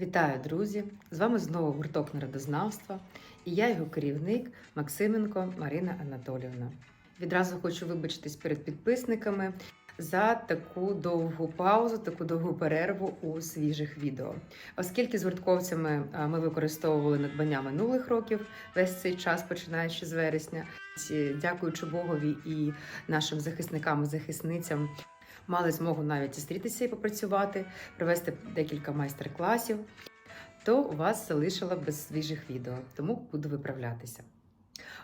Вітаю, друзі! З вами знову гурток народознавства і я його керівник Максименко Марина Анатолівна. Відразу хочу вибачитись перед підписниками за таку довгу паузу, таку довгу перерву у свіжих відео. Оскільки з гуртковцями ми використовували надбання минулих років весь цей час, починаючи з вересня. Дякуючи Богові і нашим захисникам і захисницям, мали змогу навіть зустрітися і попрацювати, провести декілька майстер-класів, то вас залишила без свіжих відео, тому буду виправлятися.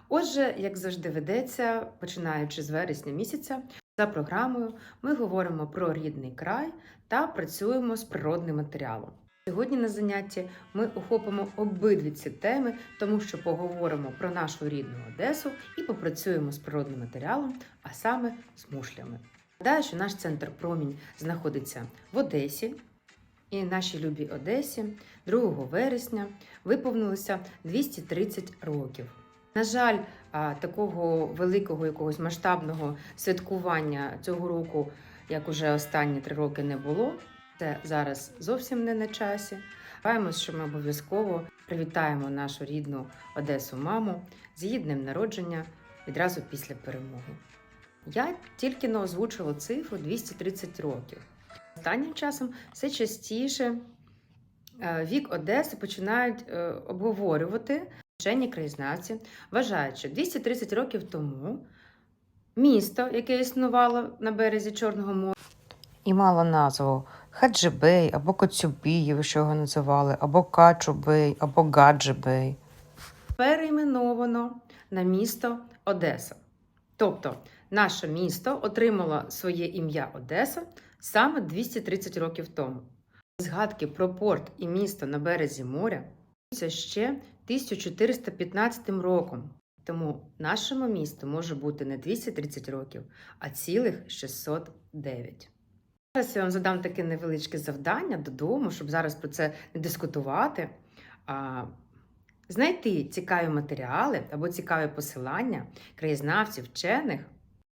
Отже, як завжди ведеться, починаючи з вересня місяця, за програмою ми говоримо про рідний край та працюємо з природним матеріалом. Сьогодні на занятті ми охопимо обидві ці теми, тому що поговоримо про нашу рідну Одесу і попрацюємо з природним матеріалом, а саме з мушлями. Нагадаю, що наш центр Промінь знаходиться в Одесі, і нашій любій Одесі 2 вересня виповнилося 230 років. На жаль, такого великого якогось масштабного святкування цього року, як уже останні три роки, не було. Це зараз зовсім не на часі. Сподіваємось, що ми обов'язково привітаємо нашу рідну Одесу маму з її днем народження відразу після перемоги. Я тільки не озвучила цифру 230 років. Останнім часом все частіше е, вік Одеси починають е, обговорювати вчені краєзнавці, вважають, що 230 років тому місто, яке існувало на березі Чорного моря, і мала назву Хаджибей або Коцюбіїв, що його називали, або Качубей, або Гаджибей. перейменовано на місто Одеса. Тобто, наше місто отримало своє ім'я Одеса саме 230 років тому. Згадки про порт і місто на березі моря ще 1415 роком. Тому нашому місту може бути не 230 років, а цілих 609. Зараз я вам задам таке невеличке завдання додому, щоб зараз про це не дискутувати. А знайти цікаві матеріали або цікаві посилання краєзнавців, вчених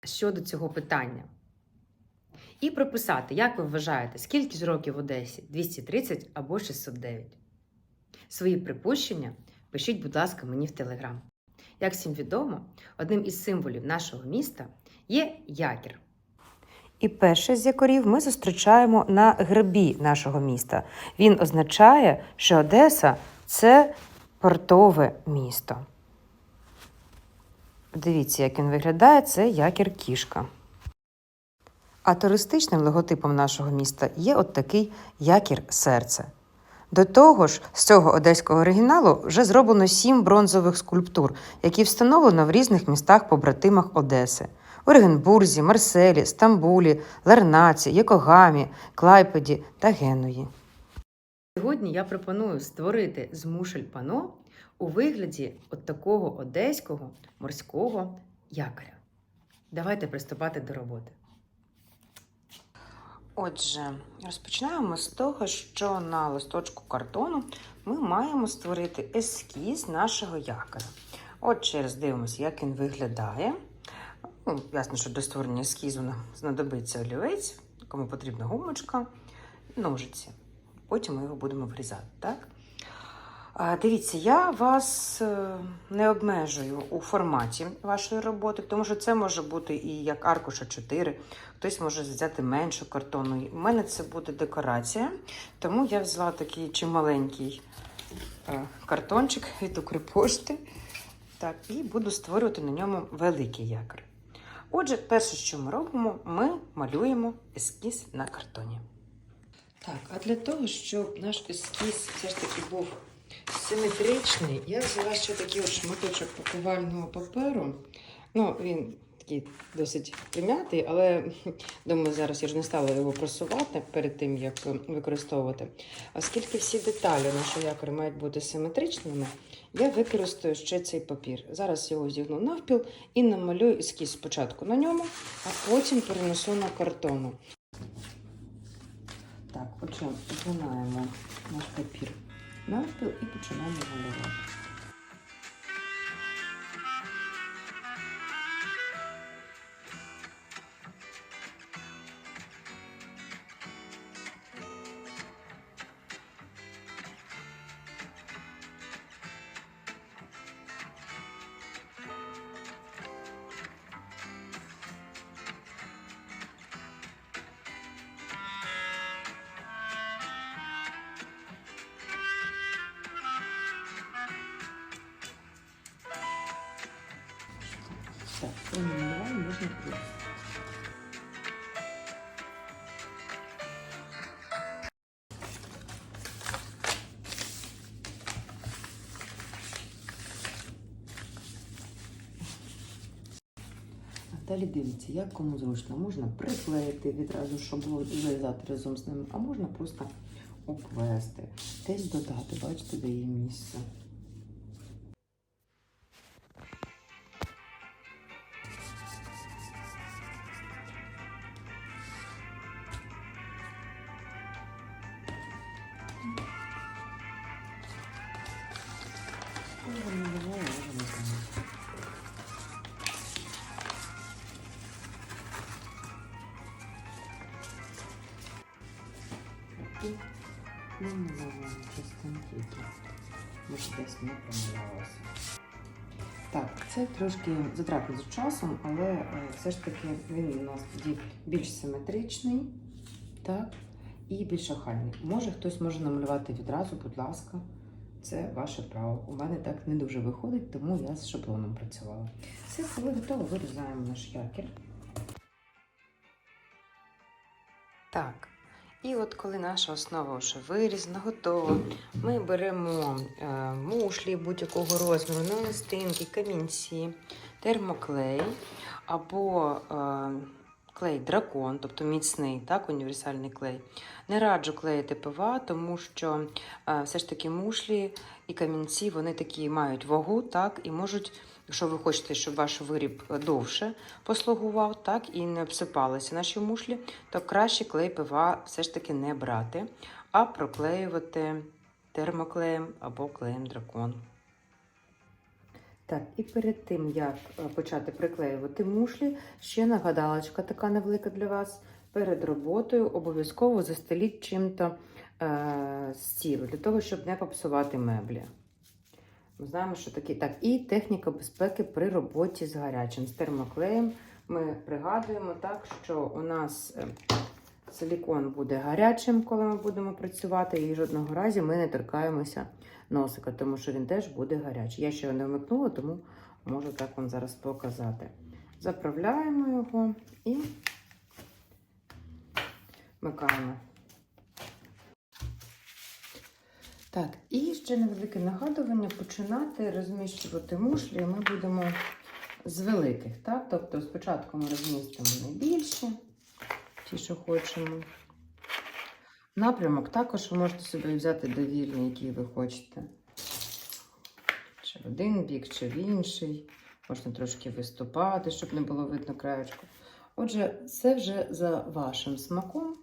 щодо цього питання. І прописати, як ви вважаєте, скільки ж років в Одесі? 230 або 609. Свої припущення пишіть, будь ласка, мені в Телеграм. Як всім відомо, одним із символів нашого міста є якір. І перший з якорів ми зустрічаємо на гербі нашого міста. Він означає, що Одеса це портове місто. Дивіться, як він виглядає, це якір кішка. А туристичним логотипом нашого міста є от такий якір серце. До того ж, з цього одеського оригіналу вже зроблено сім бронзових скульптур, які встановлено в різних містах побратимах Одеси: у Регенбурзі, Марселі, Стамбулі, Лернаці, Йокогамі, Клайпеді та Генуї. Сьогодні я пропоную створити з мушель пано у вигляді от такого одеського морського якоря. Давайте приступати до роботи. Отже, розпочинаємо з того, що на листочку картону ми маємо створити ескіз нашого якоря. Отже, роздивимося, як він виглядає. Ну, ясно, що для створення ескізу знадобиться олівець, кому потрібна гумочка, ножиці. Потім ми його будемо врізати. Так? Дивіться, я вас е, не обмежую у форматі вашої роботи, тому що це може бути і як аркуша 4, хтось може взяти меншу картону. У мене це буде декорація, тому я взяла такий чималенький е, картончик від Укрпошти. Так, і буду створювати на ньому великий якор. Отже, перше, що ми робимо, ми малюємо ескіз на картоні. Так, а для того, щоб наш ескіз все ж таки був симетричний, я взяла ще такий от шматочок пакувального паперу. Ну, він такий досить прим'ятий, але думаю, зараз я ж не стала його просувати перед тим, як використовувати. Оскільки всі деталі нашого якоря мають бути симетричними, я використаю ще цей папір. Зараз його зігну навпіл і намалюю ескіз спочатку на ньому, а потім перенесу на картону. Так, отже, згинаємо наш папір навпіл і починаємо малювати. Так, промалювали, можна. А Далі дивіться, як кому зручно. Можна приклеїти відразу, щоб було вирізати разом з ними, а можна просто обвести. Десь додати, бачите, де є місце. Так, це трошки затратно з часом, але е, все ж таки він у нас тоді більш симетричний, так, і більш охайний. Може хтось може намалювати відразу, будь ласка, це ваше право. У мене так не дуже виходить, тому я з шаблоном працювала. Все, коли готово, вирізаємо наш якір. Так. І от коли наша основа вже вирізана, готова, ми беремо е, мушлі будь-якого розміру, намистинки, камінці, термоклей або е, клей дракон, тобто міцний, так, універсальний клей. Не раджу клеїти ПВА, тому що е, все ж таки мушлі і камінці вони такі мають вагу, так, і можуть, якщо ви хочете, щоб ваш виріб довше послугував, так, і не обсипалися наші мушлі, то краще клей ПВА все ж таки не брати, а проклеювати термоклеєм або клеєм дракон. Так, і перед тим, як е, почати приклеювати мушлі, ще нагадалочка така невелика для вас. Перед роботою обов'язково застеліть чим-то е, стіл, для того, щоб не попсувати меблі. Ми знаємо, що такі. Так, і техніка безпеки при роботі з гарячим, з термоклеєм. Ми пригадуємо так, що у нас е, силікон буде гарячим, коли ми будемо працювати, і жодного разу ми не торкаємося носика, тому що він теж буде гарячий. Я ще його не вмикнула, тому можу так вам зараз показати. Заправляємо його і вмикаємо. Так, і ще невелике нагадування починати розміщувати мушлі. Ми будемо з великих. Так? Тобто спочатку ми розмістимо найбільші, ті, що хочемо. Напрямок також ви можете собі взяти довільний, який ви хочете. Чи в один бік, чи в інший. Можна трошки виступати, щоб не було видно краєчку. Отже, це вже за вашим смаком.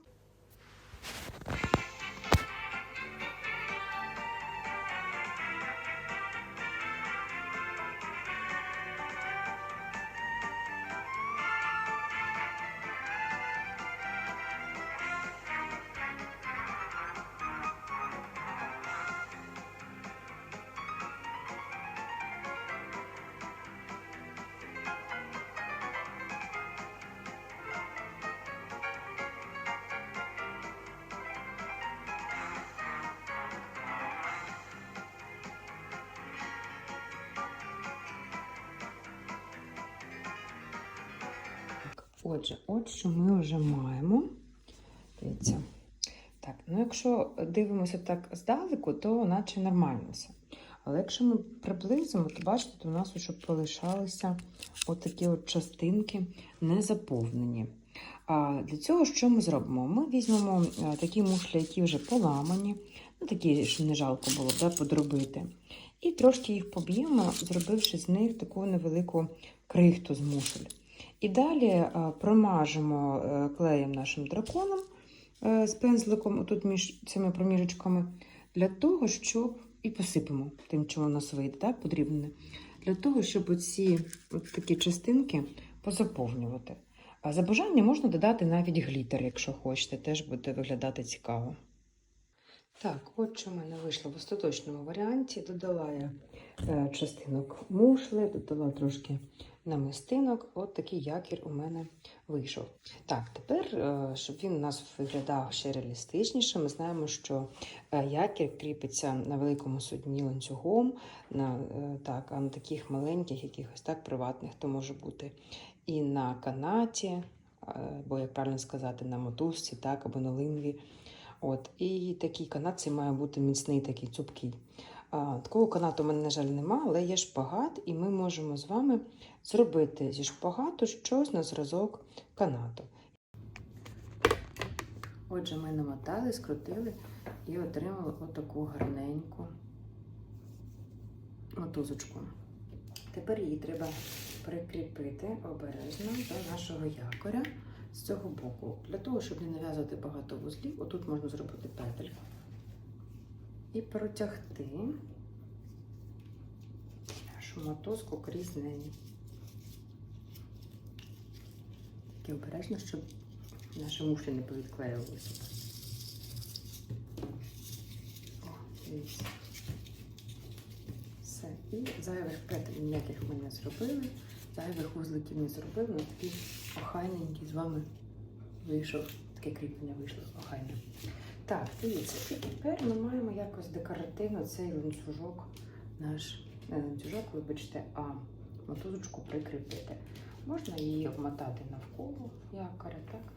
Отже, от що ми вже маємо. Дивіться. Так, ну якщо дивимося так здалеку, то наче нормально все. Але якщо ми приблизимо, то бачите, то у нас вже полишалися отакі от частинки незаповнені. А для цього що ми зробимо? Ми візьмемо е, такі мушлі, які вже поламані, ну такі, що не жалко було да, подробити. І трошки їх поб'ємо, зробивши з них таку невелику крихту з мушель. І далі е, промажемо е, клеєм нашим драконом е, з пензликом, отут між цими проміжечками, для того, щоб і посипемо тим, що у нас так, подрібне, для того, щоб оці такі частинки позаповнювати. А за бажання можна додати навіть глітер, якщо хочете, теж буде виглядати цікаво. Так, от що в мене вийшло в остаточному варіанті. Додала я е, частинок мушли, додала трошки намистинок. От такий якір у мене вийшов. Так, тепер, е, щоб він у нас виглядав ще реалістичніше, ми знаємо, що е, якір кріпиться на великому судні ланцюгом, на, е, так, а на таких маленьких, якихось так приватних, то може бути і на канаті, е, або, як правильно сказати, на мотузці, так, або на линві. От, і такий канат цей має бути міцний, такий цупкий. А, такого канату у мене, на жаль, нема, але є шпагат, і ми можемо з вами зробити зі шпагату щось на зразок канату. Отже, ми намотали, скрутили і отримали отаку гарненьку мотузочку. Тепер її треба прикріпити обережно до нашого якоря з цього боку. Для того, щоб не нав'язувати багато вузлів, отут можна зробити петельку і протягти нашу мотузку крізь неї. Такі обережно, щоб наші мушлі не повідклеювалися. Все. І зайвих петель ніяких ми не зробили, зайвих вузликів не зробили. Такий охайненький з вами вийшов, таке кріплення вийшло охайне. Так, дивіться, і тепер ми маємо якось декоративно цей ланцюжок, наш не ланцюжок, вибачте, а мотузочку прикріпити. Можна її обмотати навколо якоря, так?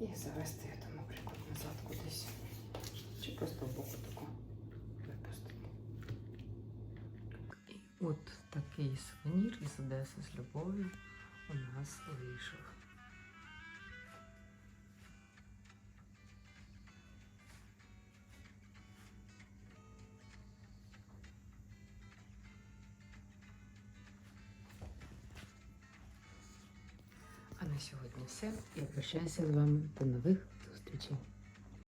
І завести, там, наприклад, назад кудись. Чи просто в боку таку випустити. От такий сувенір із Одеси з любов'ю у нас вийшов. А на сьогодні все. Я прощаюся з вами. До нових зустрічей.